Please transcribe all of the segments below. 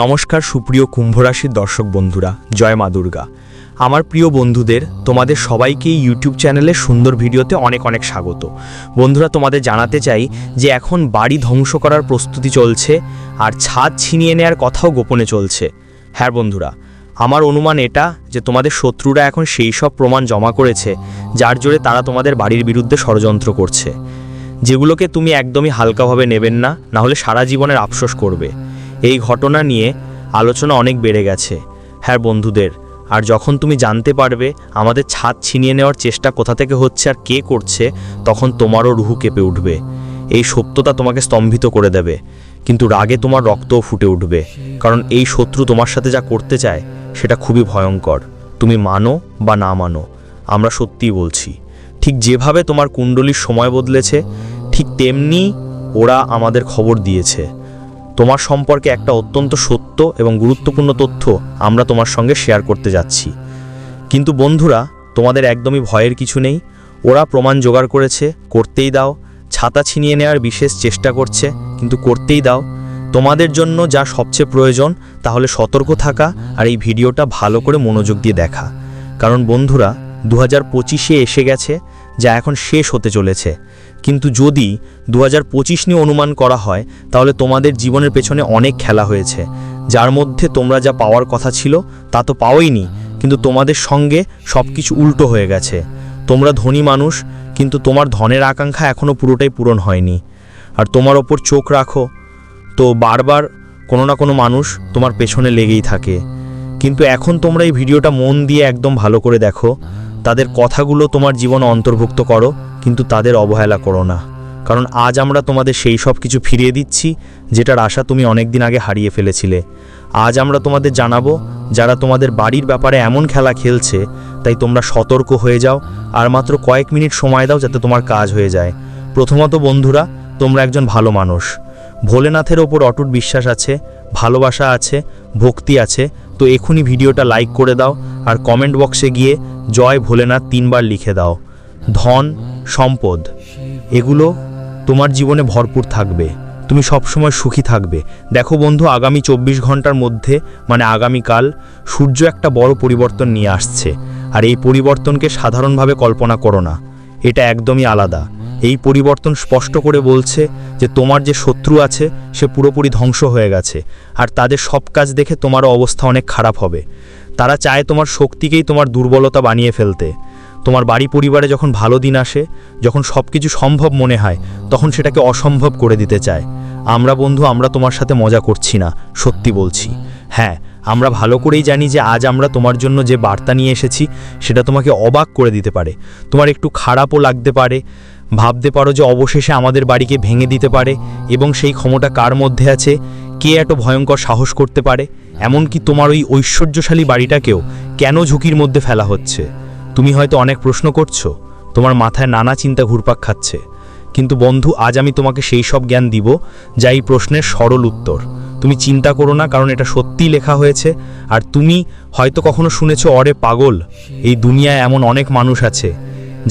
নমস্কার সুপ্রিয় কুম্ভরাশির দর্শক বন্ধুরা, জয় মা দুর্গা। আমার প্রিয় বন্ধুদের, তোমাদের সবাইকে ইউটিউব চ্যানেলে সুন্দর ভিডিওতে অনেক অনেক স্বাগত। বন্ধুরা, তোমাদের জানাতে চাই যে এখন বাড়ি ধ্বংস করার প্রস্তুতি চলছে আর ছাদ ছিনিয়ে নেয়ার কথাও গোপনে চলছে। হ্যাঁ বন্ধুরা, আমার অনুমান এটা যে তোমাদের শত্রুরা এখন সেই সব প্রমাণ জমা করেছে, যার জোরে তারা তোমাদের বাড়ির বিরুদ্ধে ষড়যন্ত্র করছে। যেগুলোকে তুমি একদমই হালকাভাবে নেবেন না না হলে সারা জীবনের আফসোস করবে। এই ঘটনা নিয়ে আলোচনা অনেক বেড়ে গেছে। হ্যাঁ বন্ধুদের, আর যখন তুমি জানতে পারবে আমাদের ছাদ ছিনিয়ে নেওয়ার চেষ্টা কোথা থেকে হচ্ছে আর কে করছে, তখন তোমারও রুহু কেঁপে উঠবে। এই সত্যতা তোমাকে স্তম্ভিত করে দেবে, কিন্তু রাগে তোমার রক্তও ফুটে উঠবে, কারণ এই শত্রু তোমার সাথে যা করতে চায়, সেটা খুবই ভয়ঙ্কর। তুমি মানো বা না মানো, আমরা সত্যিই বলছি। ঠিক যেভাবে তোমার কুণ্ডলীর সময় বদলেছে, ঠিক তেমনি ওরা আমাদের খবর দিয়েছে। তোমার সম্পর্কে একটা অত্যন্ত সত্য এবং গুরুত্বপূর্ণ তথ্য আমরা তোমার সঙ্গে শেয়ার করতে যাচ্ছি। কিন্তু বন্ধুরা, তোমাদের একদমই ভয়ের কিছু নেই। ওরা প্রমাণ জোগাড় করেছে, করতেই দাও। ছাতা ছিনিয়ে নেওয়ার বিশেষ চেষ্টা করছে, কিন্তু করতেই দাও। তোমাদের জন্য যা সবচেয়ে প্রয়োজন, তাহলে সতর্ক থাকা আর এই ভিডিওটা ভালো করে মনোযোগ দিয়ে দেখা। কারণ বন্ধুরা দু হাজার পঁচিশে এসে গেছে, যা এখন শেষ হতে চলেছে। কিন্তু যদি দু হাজার পঁচিশ নিয়ে অনুমান করা হয়, তাহলে তোমাদের জীবনের পেছনে অনেক খেলা হয়েছে। যার মধ্যে তোমরা যা পাওয়ার কথা ছিল, তা তো পাওয়াইনি কিন্তু তোমাদের সঙ্গে সব কিছু উল্টো হয়ে গেছে। তোমরা ধনী মানুষ, কিন্তু তোমার ধনের আকাঙ্ক্ষা এখনও পুরোটাই পূরণ হয়নি। আর তোমার ওপর চোখ রাখো, তো বারবার কোনো না কোনো মানুষ তোমার পেছনে লেগেই থাকে। কিন্তু এখন তোমরা এই ভিডিওটা মন দিয়ে একদম ভালো করে দেখো, তাদের কথাগুলো তোমার জীবনে অন্তর্ভুক্ত করো কিন্তু তাদের অবহেলা করো না। কারণ আজ আমরা তোমাদের সেই সব কিছু ফিরিয়ে দিচ্ছি, যেটার আশা তুমি অনেক দিন আগে হারিয়ে ফেলেছিলে। আজ আমরা তোমাদের জানাব, যারা তোমাদের বাড়ির ব্যাপারে এমন খেলা খেলছে, তাই তোমরা সতর্ক হয়ে যাও, আর মাত্র কয়েক মিনিট সময় দাও যাতে তোমার কাজ হয়ে যায়। প্রথমত বন্ধুরা, তোমরা একজন ভালো মানুষ। ভোলেনাথের ওপর অটুট বিশ্বাস আছে, ভালোবাসা আছে, ভক্তি আছে, তো এখনই ভিডিওটা লাইক করে দাও, আর কমেন্ট বক্সে গিয়ে জয় ভোলেনাথ তিনবার লিখে দাও। ধন, সম্পদ, এগুলো তোমার জীবনে ভরপুর থাকবে। তুমি সবসময় সুখী থাকবে। দেখো বন্ধু, আগামী চব্বিশ ঘণ্টার মধ্যে মানে আগামীকাল, সূর্য একটা বড় পরিবর্তন নিয়ে আসছে। আর এই পরিবর্তনকে সাধারণভাবে কল্পনা করো না। এটা একদমই আলাদা। এই পরিবর্তন স্পষ্ট করে বলছে যে তোমার যে শত্রু আছে, সে পুরোপুরি ধ্বংস হয়ে গেছে। আর তাদের সব কাজ দেখে তোমারও অবস্থা অনেক খারাপ হবে। তারা চায় তোমার শক্তিকেই তোমার দুর্বলতা বানিয়ে ফেলতে। তোমার বাড়ি পরিবারে যখন ভালো দিন আসে, যখন সব কিছু সম্ভব মনে হয়, তখন সেটাকে অসম্ভব করে দিতে চায়। আমরা বন্ধু, আমরা তোমার সাথে মজা করছি না, সত্যি বলছি। হ্যাঁ আমরা ভালো করেই জানি যে আজ আমরা তোমার জন্য যে বার্তা নিয়ে এসেছি, সেটা তোমাকে অবাক করে দিতে পারে। তোমার একটু খারাপও লাগতে পারে। ভাবতে পারো যে অবশেষে আমাদের বাড়িকে ভেঙে দিতে পারে, এবং সেই ক্ষমতা কার মধ্যে আছে? কে এত ভয়ঙ্কর সাহস করতে পারে? এমনকি তোমার ওই ঐশ্বর্যশালী বাড়িটাকেও কেন ঝুঁকির মধ্যে ফেলা হচ্ছে? তুমি হয়তো অনেক প্রশ্ন করছ, তোমার মাথায় নানা চিন্তা ঘুরপাক খাচ্ছে, কিন্তু বন্ধু, আজ আমি তোমাকে সেই সব জ্ঞান দিব যা এই প্রশ্নের সরল উত্তর। তুমি চিন্তা করো না, কারণ এটা সত্যিই লেখা হয়েছে, আর তুমি হয়তো কখনো শুনেছো, অরে পাগল, এই দুনিয়ায় এমন অনেক মানুষ আছে,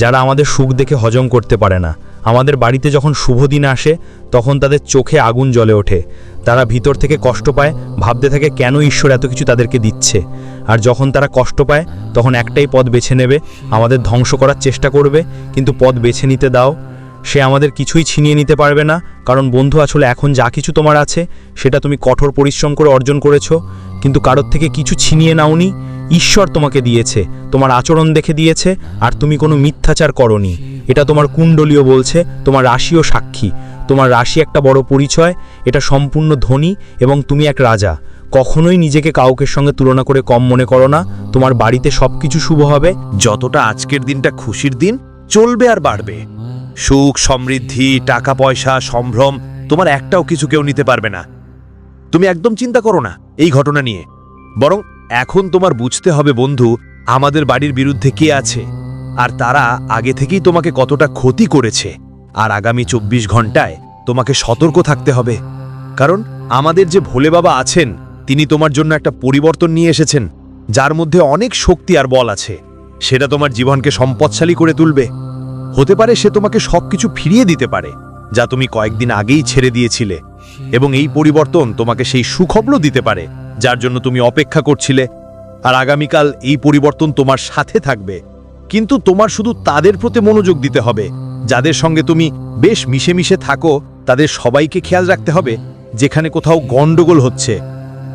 যারা আমাদের সুখ দেখে হজম করতে পারে না। আমাদের বাড়িতে যখন শুভ দিন আসে, তখন তাদের চোখে আগুন জ্বলে ওঠে তারা ভিতর থেকে কষ্ট পায়, ভাবতে থাকে কেন ঈশ্বর এত কিছু তাদেরকে দিচ্ছে। আর যখন তারা কষ্ট পায়, তখন একটাই পথ বেছে নেবে, আমাদের ধ্বংস করার চেষ্টা করবে, কিন্তু পথ বেছে নিতে দাও। সে আমাদের কিছুই ছিনিয়ে নিতে পারবে না, কারণ বন্ধু আসলে এখন যা কিছু তোমার আছে, সেটা তুমি কঠোর পরিশ্রম করে অর্জন করেছ, কিন্তু কারোর থেকে কিছু ছিনিয়ে নাওনি। ঈশ্বর তোমাকে দিয়েছে, তোমার আচরণ দেখে দিয়েছে, আর তুমি কোনো মিথ্যাচার করনি। এটা তোমার কুণ্ডলীয় বলছে, তোমার রাশিও সাক্ষী। তোমার রাশি একটা বড় পরিচয়, এটা সম্পূর্ণ ধনী এবং তুমি এক রাজা। কখনোই নিজেকে কাউকের সঙ্গে তুলনা করে কম মনে করো না, তোমার বাড়িতে সব কিছু শুভ হবে। যতটা আজকের দিনটা খুশির দিন, চলবে আর বাড়বে। সুখ, সমৃদ্ধি, টাকা, পয়সা, সম্ভ্রম, তোমার একটাও কিছু কেউ নিতে পারবে না। তুমি একদম চিন্তা করো না এই ঘটনা নিয়ে। বরং এখন তোমার বুঝতে হবে বন্ধু, আমাদের বাড়ির বিরুদ্ধে কে আছে, আর তারা আগে থেকেই তোমাকে কতটা ক্ষতি করেছে। আর আগামী চব্বিশ ঘন্টায় তোমাকে সতর্ক থাকতে হবে। কারণ আমাদের যে ভোলে বাবা আছেন, তিনি তোমার জন্য একটা পরিবর্তন নিয়ে এসেছেন, যার মধ্যে অনেক শক্তি আর বল আছে। সেটা তোমার জীবনকে সম্পদশালী করে তুলবে। হতে পারে সে তোমাকে সবকিছু ফিরিয়ে দিতে পারে, যা তুমি কয়েকদিন আগেই ছেড়ে দিয়েছিলে, এবং এই পরিবর্তন তোমাকে সেই সুখবরও দিতে পারে, যার জন্য তুমি অপেক্ষা করছিলে। আর আগামীকাল এই পরিবর্তন তোমার সাথে থাকবে। কিন্তু তোমার শুধু তাদের প্রতি মনোযোগ দিতে হবে। যাদের সঙ্গে তুমি বেশ মিশে মিশে থাকো, তাদের সবাইকে খেয়াল রাখতে হবে যেখানে কোথাও গন্ডগোল হচ্ছে।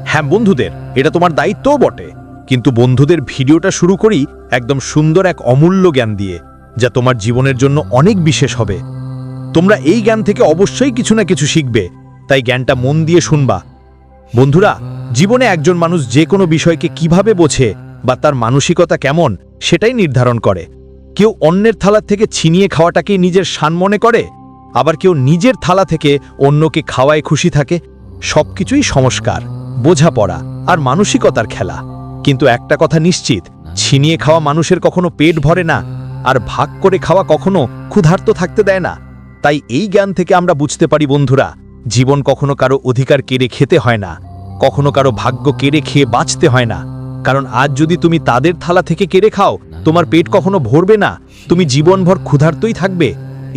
হ্যাঁ বন্ধুদের, এটা তোমার দায়িত্বও বটে। কিন্তু বন্ধুদের ভিডিওটা শুরু করি একদম সুন্দর এক অমূল্য জ্ঞান দিয়ে, যা তোমার জীবনের জন্য অনেক বিশেষ হবে। তোমরা এই জ্ঞান থেকে অবশ্যই কিছু না কিছু শিখবে, তাই জ্ঞানটা মন দিয়ে শুনবা। বন্ধুরা, জীবনে একজন মানুষ যে কোনো বিষয়কে কীভাবে বোঝে বা তার মানসিকতা কেমন, সেটাই নির্ধারণ করে। কেউ অন্যের থালা থেকে ছিনিয়ে খাওয়াটাকেই নিজের শান মনে করে? আবার কেউ নিজের থালা থেকে অন্যকে খাওয়ায় খুশি থাকে? সবকিছুই সংস্কার, বোঝাপড়া আর মানসিকতার খেলা। কিন্তু একটা কথা নিশ্চিত, ছিনিয়ে খাওয়া মানুষের কখনো পেট ভরে না, আর ভাগ করে খাওয়া কখনো ক্ষুধার্ত থাকতে দেয় না। তাই এই জ্ঞান থেকে আমরা বুঝতে পারি, বন্ধুরা, জীবন কখনো কারও অধিকার কেড়ে খেতে হয় না, কখনো কারও ভাগ্য কেড়ে খেয়ে বাঁচতে হয় না। কারণ আজ যদি তুমি তাদের থালা থেকে কেড়ে খাও, তোমার পেট কখনো ভরবে না, তুমি জীবনভর ক্ষুধার্তই থাকবে,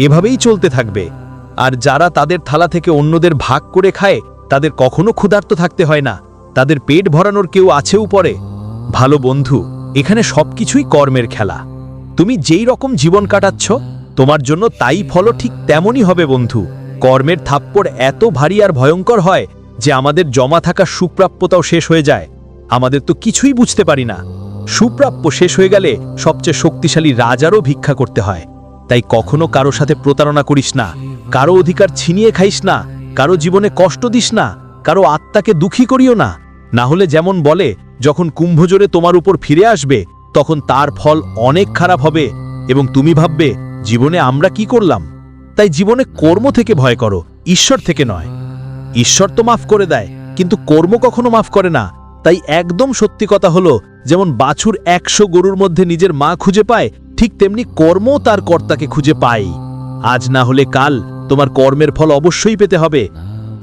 এভাবেই চলতে থাকবে। আর যারা তাদের থালা থেকে অন্যদের ভাগ করে খায়, তাদের কখনো ক্ষুধার্ত থাকতে হয় না, তাদের পেট ভরানোর কেউ আছেও পরে। ভালো বন্ধু, এখানে সবকিছুই কর্মের খেলা। তুমি যেই রকম জীবন কাটাচ্ছ, তোমার জন্য তাই ফলও ঠিক তেমনই হবে বন্ধু। কর্মের থাপ্পড় এত ভারী আর ভয়ঙ্কর হয় যে আমাদের জমা থাকা সুপ্রাপ্যতাও শেষ হয়ে যায়। আমাদের তো কিছুই বুঝতে পারি না। সুপ্রাপ্য শেষ হয়ে গেলে সবচেয়ে শক্তিশালী রাজারও ভিক্ষা করতে হয়। তাই কখনো কারও সাথে প্রতারণা করিস না, কারও অধিকার ছিনিয়ে খাইস না, কারও জীবনে কষ্ট দিস না, কারও আত্মাকে দুঃখী করিও না। না হলে যেমন বলে, যখন কুম্ভজোরে তোমার উপর ফিরে আসবে, তখন তার ফল অনেক খারাপ হবে এবং তুমি ভাববে, জীবনে আমরা কি করলাম? তাই জীবনে কর্ম থেকে ভয় করো, ঈশ্বর থেকে নয়। ঈশ্বর তো মাফ করে দেয়, কিন্তু কর্ম কখনো মাফ করে না। তাই একদম সত্যি কথা হলো, যেমন বাছুর একশো গরুর মধ্যে নিজের মা খুঁজে পায়, ঠিক তেমনি কর্ম তার কর্তাকে খুঁজে পায়। আজ না হলে কাল তোমার কর্মের ফল অবশ্যই পেতে হবে।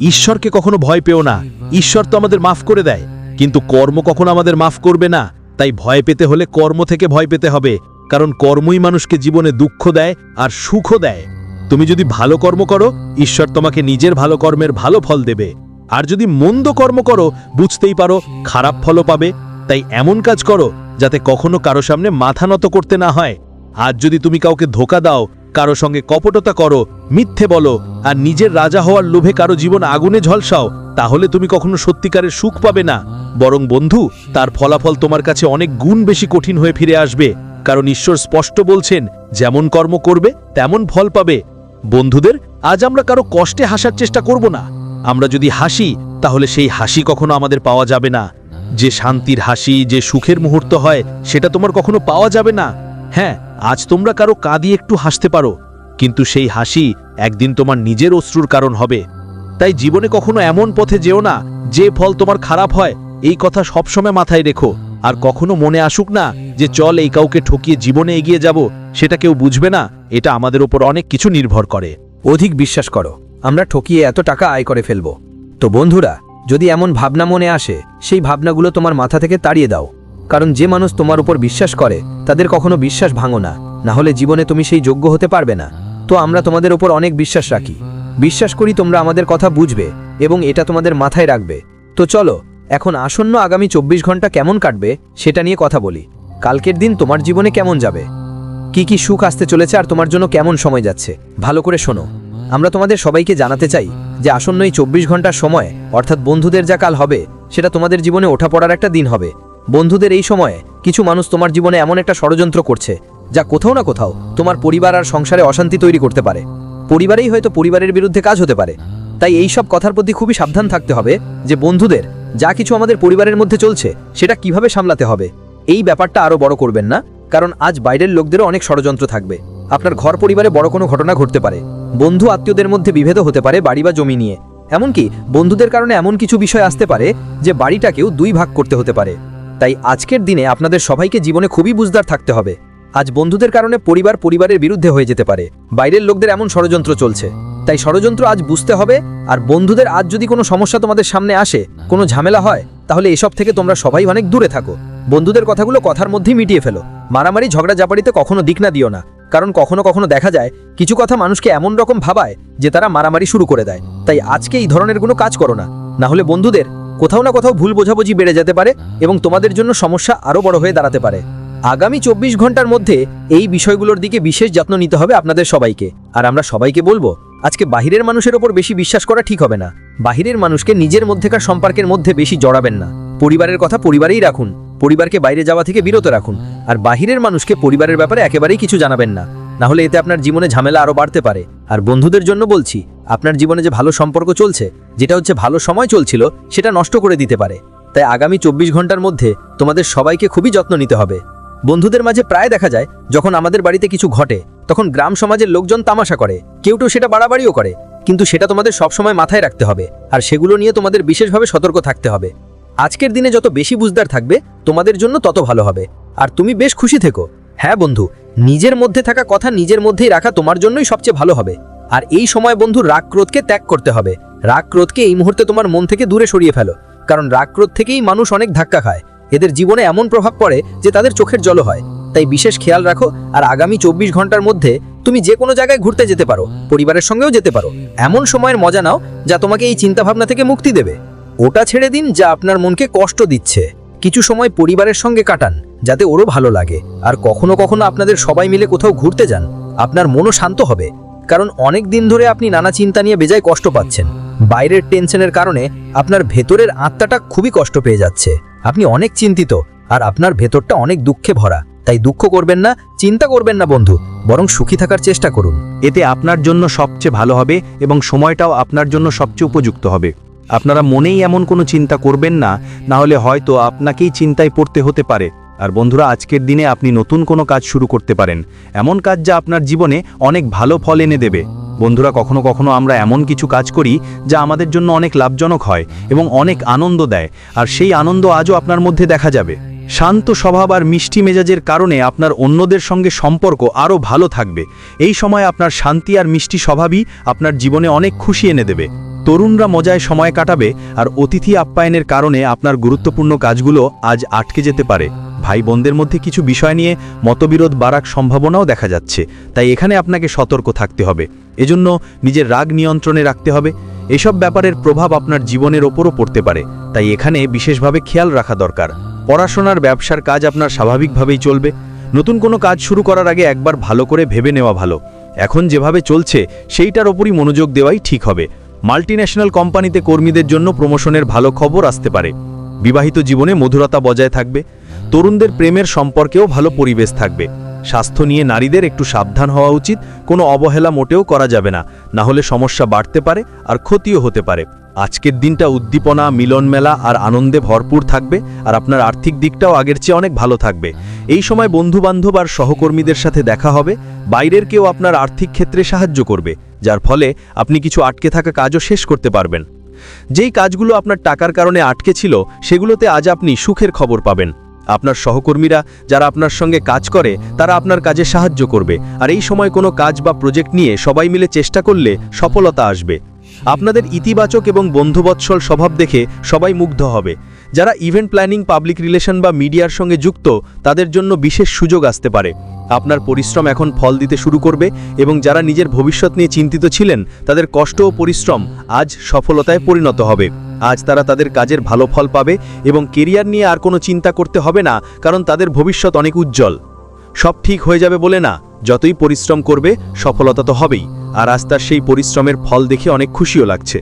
ঈশ্বরকে কখনো ভয় পেও না। ঈশ্বর তো আমাদের মাফ করে দেয়। কিন্তু কর্ম কখনো আমাদের মাফ করবে না। তাই ভয় পেতে হলে কর্ম থেকে ভয় পেতে হবে। কারণ কর্মই মানুষকে জীবনে দুঃখ দেয় আর সুখও দেয়। তুমি যদি ভালো কর্ম করো, ঈশ্বর তোমাকে নিজের ভালো কর্মের ভালো ফল দেবে। আর যদি মন্দ কর্ম করো, বুঝতেই পারো খারাপ ফলও পাবে। তাই এমন কাজ করো যাতে কখনো কারও সামনে মাথা নত করতে না হয়। আজ যদি তুমি কাউকে ধোকা দাও, কারও সঙ্গে কপটতা করো, মিথ্যে বলো, আর নিজের রাজা হওয়ার লোভে কারও জীবন আগুনে ঝলসাও, তাহলে তুমি কখনো সত্যিকারের সুখ পাবে না। বরং বন্ধু, তার ফলাফল তোমার কাছে অনেক গুণ বেশি কঠিন হয়ে ফিরে আসবে। কারণ ঈশ্বর স্পষ্ট বলছেন, যেমন কর্ম করবে, তেমন ফল পাবে। বন্ধুদের, আজ আমরা কারও কষ্টে হাসার চেষ্টা করব না। আমরা যদি হাসি, তাহলে সেই হাসি কখনো আমাদের পাওয়া যাবে না। যে শান্তির হাসি, যে সুখের মুহূর্ত হয়, সেটা তোমার কখনো পাওয়া যাবে না। হ্যাঁ আজ তোমরা কারও কাঁদিয়ে একটু হাসতে পারো, কিন্তু সেই হাসি একদিন তোমার নিজের অশ্রুর কারণ হবে। তাই জীবনে কখনো এমন পথে যেও না, যে ফল তোমার খারাপ হয়, এই কথা সবসময় মাথায় রেখো। আর কখনো মনে আসুক না, যে চল এই কাউকে ঠকিয়ে জীবনে এগিয়ে যাব, সেটা কেউ বুঝবে না, এটা আমাদের ওপর অনেক কিছু নির্ভর করে। অধিক বিশ্বাস করো। আমরা ঠকিয়ে এত টাকা আয় করে ফেলব। তো বন্ধুরা, যদি এমন ভাবনা মনে আসে, সেই ভাবনাগুলো তোমার মাথা থেকে তাড়িয়ে দাও। কারণ যে মানুষ তোমার উপর বিশ্বাস করে, তাদের কখনো বিশ্বাস ভাঙো না। না হলে জীবনে তুমি সেই যোগ্য হতে পারবে না। তো আমরা তোমাদের উপর অনেক বিশ্বাস রাখি। বিশ্বাস করি তোমরা আমাদের কথা বুঝবে এবং এটা তোমাদের মাথায় রাখবে। তো চলো, এখন আসন্ন আগামী চব্বিশ ঘণ্টা কেমন কাটবে, সেটা নিয়ে কথা বলি। কালকের দিন তোমার জীবনে কেমন যাবে? কি কি সুখ আসতে চলেছে আর তোমার জন্য কেমন সময় যাচ্ছে? ভালো করে শোনো। আমরা তোমাদের সবাইকে জানাতে চাই যে আসন্ন এই চব্বিশ ঘণ্টার সময়, অর্থাৎ বন্ধুদের যা কাল হবে, সেটা তোমাদের জীবনে ওঠা পড়ার একটা দিন হবে। বন্ধুদের এই সময়ে কিছু মানুষ তোমার জীবনে এমন একটা ষড়যন্ত্র করছে, যা কোথাও না কোথাও তোমার পরিবার আর সংসারে অশান্তি তৈরি করতে পারে। পরিবারেই হয়তো পরিবারের বিরুদ্ধে কাজ হতে পারে। তাই এই সব কথার প্রতি খুবই সাবধান থাকতে হবে যে বন্ধুদের যা কিছু আমাদের পরিবারের মধ্যে চলছে, সেটা কীভাবে সামলাতে হবে। এই ব্যাপারটা আরও বড় করবেন না, কারণ আজ বাইরের লোকদেরও অনেক ষড়যন্ত্র থাকবে। আপনার ঘর পরিবারে বড় কোনো ঘটনা ঘটতে পারে। বন্ধু আত্মীয়দের মধ্যে বিভেদ হতে পারে বাড়ি বা জমি নিয়ে। এমনকি বন্ধুদের কারণে এমন কিছু বিষয় আসতে পারে যে বাড়িটাকেও দুই ভাগ করতে হতে পারে। তাই আজকের দিনে আপনাদের সবাইকে জীবনে খুবই বুঝদার থাকতে হবে। আজ বন্ধুদের কারণে পরিবার পরিবারের বিরুদ্ধে হয়ে যেতে পারে। বাইরের লোকদের এমন ষড়যন্ত্র চলছে। তাই ষড়যন্ত্র আজ বুঝতে হবে আর বন্ধুদের আজ যদি কোনো সমস্যা তোমাদের সামনে আসে, কোনো ঝামেলা হয়, তাহলে এসব থেকে তোমরা সবাই অনেক দূরে থাকো। বন্ধুদের কথাগুলো কথার মধ্যেই মিটিয়ে ফেলো। মারামারি ঝগড়া জাপাড়িতে কখনো দিক না দিও না। কারণ কখনো কখনো দেখা যায়, কিছু কথা মানুষকে এমন রকম ভাবায় যে তারা মারামারি শুরু করে দেয়। তাই আজকে এই ধরনের কোনো কাজ করো না। না হলে বন্ধুদের কোথাও না কোথাও ভুল বোঝাবুঝি বেড়ে যেতে পারে এবং তোমাদের জন্য সমস্যা আরও বড় হয়ে দাঁড়াতে পারে। আগামী চব্বিশ ঘণ্টার মধ্যে এই বিষয়গুলোর দিকে বিশেষ যত্ন নিতে হবে আপনাদের সবাইকে। আর আমরা সবাইকে বলব, আজকে বাহিরের মানুষের ওপর বেশি বিশ্বাস করা ঠিক হবে না। বাহিরের মানুষকে নিজের মধ্যেকার সম্পর্কের মধ্যে বেশি জড়াবেন না। পরিবারের কথা পরিবারেই রাখুন। পরিবারকে বাইরে যাওয়া থেকে বিরত রাখুন। আর বাহিরের মানুষকে পরিবারের ব্যাপারে একেবারেই কিছু জানাবেন না। না হলে এতে আপনার জীবনে ঝামেলা আরও বাড়তে পারে। আর বন্ধুদের জন্য বলছি, আপনার জীবনে যে ভালো সম্পর্ক চলছে, যেটা হচ্ছে ভালো সময় চলছিল, সেটা নষ্ট করে দিতে পারে। তাই আগামী চব্বিশ ঘণ্টার মধ্যে তোমাদের সবাইকে খুবই যত্ন নিতে হবে। বন্ধুদের মাঝে প্রায় দেখা যায়, যখন আমাদের বাড়িতে কিছু ঘটে, তখন গ্রাম সমাজের লোকজন তামাশা করে। কেউ কেউ সেটা বাড়াবাড়িও করে। কিন্তু সেটা তোমাদের সবসময় মাথায় রাখতে হবে। আর সেগুলো নিয়ে তোমাদের বিশেষভাবে সতর্ক থাকতে হবে। আজকের দিনে যত বেশি বুঝদার থাকবে, তোমাদের জন্য তত ভালো হবে। আর তুমি বেশ খুশি থেকো। হ্যাঁ বন্ধু, নিজের মধ্যে থাকা কথা নিজের মধ্যেই রাখা তোমার জন্যই সবচেয়ে ভালো হবে। আর এই সময় বন্ধু রাগ ক্রোধকে ত্যাগ করতে হবে। রাগ ক্রোধকে এই মুহূর্তে তোমার মন থেকে দূরে সরিয়ে ফেলো। কারণ রাগ ক্রোধ থেকেই মানুষ অনেক ধাক্কা খায়। এদের জীবনে এমন প্রভাব পড়ে যে তাদের চোখের জল হয়। তাই বিশেষ খেয়াল রাখো, আর আগামী চব্বিশ ঘণ্টার মধ্যে তুমি যে কোনো জায়গায় ঘুরতে যেতে পারো, পরিবারের সঙ্গেও যেতে পারো। এমন সময়ের মজা নাও যা তোমাকে এই চিন্তাভাবনা থেকে মুক্তি দেবে। ওটা ছেড়ে দিন যা আপনার মনকে কষ্ট দিচ্ছে। কিছু সময় পরিবারের সঙ্গে কাটান, যাতে ওরও ভালো লাগে। আর কখনো কখনো আপনাদের সবাই মিলে কোথাও ঘুরতে যান। আপনার মনও শান্ত হবে। কারণ অনেক দিন ধরে আপনি নানা চিন্তা নিয়ে বেজায় কষ্ট পাচ্ছেন। বাইরের টেনশনের কারণে আপনার ভেতরের আত্মাটা খুবই কষ্ট পেয়ে যাচ্ছে। আপনি অনেক চিন্তিত, আর আপনার ভেতরটা অনেক দুঃখে ভরা। তাই দুঃখ করবেন না, চিন্তা করবেন না বন্ধু। বরং সুখী থাকার চেষ্টা করুন। এতে আপনার জন্য সবচেয়ে ভালো হবে এবং সময়টাও আপনার জন্য সবচেয়ে উপযুক্ত হবে। আপনারা মনেই এমন কোনো চিন্তা করবেন না না হলে হয়তো আপনাকেই চিন্তায় পড়তে হতে পারে। আর বন্ধুরা, আজকের দিনে আপনি নতুন কোনো কাজ শুরু করতে পারেন। এমন কাজ যা আপনার জীবনে অনেক ভালো ফল এনে দেবে। বন্ধুরা, কখনো কখনো আমরা এমন কিছু কাজ করি যা আমাদের জন্য অনেক লাভজনক হয় এবং অনেক আনন্দ দেয়। আর সেই আনন্দ আজও আপনার মধ্যে দেখা যাবে। শান্ত স্বভাব আর মিষ্টি মেজাজের কারণে আপনার অন্যদের সঙ্গে সম্পর্ক আরও ভালো থাকবে। এই সময় আপনার শান্তি আর মিষ্টি স্বভাবই আপনার জীবনে অনেক খুশি এনে দেবে। তরুণরা মজায় সময় কাটাবে আর অতিথি আপ্যায়নের কারণে আপনার গুরুত্বপূর্ণ কাজগুলো আজ আটকে যেতে পারে। ভাই বোনদের মধ্যে কিছু বিষয় নিয়ে মতবিরোধ বাড়ার সম্ভাবনাও দেখা যাচ্ছে, তাই এখানে আপনাকে সতর্ক থাকতে হবে। এজন্য নিজের রাগ নিয়ন্ত্রণে রাখতে হবে। এসব ব্যাপারের প্রভাব আপনার জীবনের ওপরও পড়তে পারে, তাই এখানে বিশেষভাবে খেয়াল রাখা দরকার। পড়াশোনার ব্যবসার কাজ আপনার স্বাভাবিকভাবেই চলবে। নতুন কোনো কাজ শুরু করার আগে একবার ভালো করে ভেবে নেওয়া ভালো। এখন যেভাবে চলছে, সেইটার ওপরই মনোযোগ দেওয়াই ঠিক হবে। মাল্টিন্যাশনাল কোম্পানিতে কর্মীদের জন্য প্রমোশনের ভালো খবর আসতে পারে। বিবাহিত জীবনে মধুরতা বজায় থাকবে, তরুণদের প্রেমের সম্পর্কেও ভালো পরিবেশ থাকবে। স্বাস্থ্য নিয়ে নারীদের একটু সাবধান হওয়া উচিত, কোনো অবহেলা মোটেও করা যাবে না। না হলে সমস্যা বাড়তে পারে আর ক্ষতিও হতে পারে। আজকের দিনটা উদ্দীপনা মিলনমেলা আর আনন্দে ভরপুর থাকবে আর আপনার আর্থিক দিকটাও আগের চেয়ে অনেক ভালো থাকবে। এই সময় বন্ধুবান্ধব আর সহকর্মীদের সাথে দেখা হবে, বাইরের কেউ আপনার আর্থিক ক্ষেত্রে সাহায্য করবে। যার ফলে আপনি কিছু আটকে থাকা কাজও শেষ করতে পারবেন। যেই কাজগুলো আপনার টাকার কারণে আটকে ছিল, সেগুলোতে আজ আপনি সুখের খবর পাবেন। আপনার সহকর্মীরা যারা আপনার সঙ্গে কাজ করে, তারা আপনার কাজে সাহায্য করবে। আর এই সময় কোনো কাজ বা প্রজেক্ট নিয়ে সবাই মিলে চেষ্টা করলে সফলতা আসবে। আপনাদের ইতিবাচক এবং বন্ধুবৎসল স্বভাব দেখে সবাই মুগ্ধ হবে। যারা ইভেন্ট প্ল্যানিং পাবলিক রিলেশন বা মিডিয়ার সঙ্গে যুক্ত, তাদের জন্য বিশেষ সুযোগ আসতে পারে। আপনার পরিশ্রম এখন ফল দিতে শুরু করবে এবং যারা নিজের ভবিষ্যৎ নিয়ে চিন্তিত ছিলেন, তাদের কষ্ট ও পরিশ্রম আজ সফলতায় পরিণত হবে। আজ তারা তাদের কাজের ভালো ফল পাবে এবং কেরিয়ার নিয়ে আর কোনো চিন্তা করতে হবে না, কারণ তাদের ভবিষ্যৎ অনেক উজ্জ্বল। সব ঠিক হয়ে যাবে বলে না, যতই পরিশ্রম করবে, সফলতা তো হবেই। আর আজ তার সেই পরিশ্রমের ফল দেখে অনেক খুশিও লাগছে।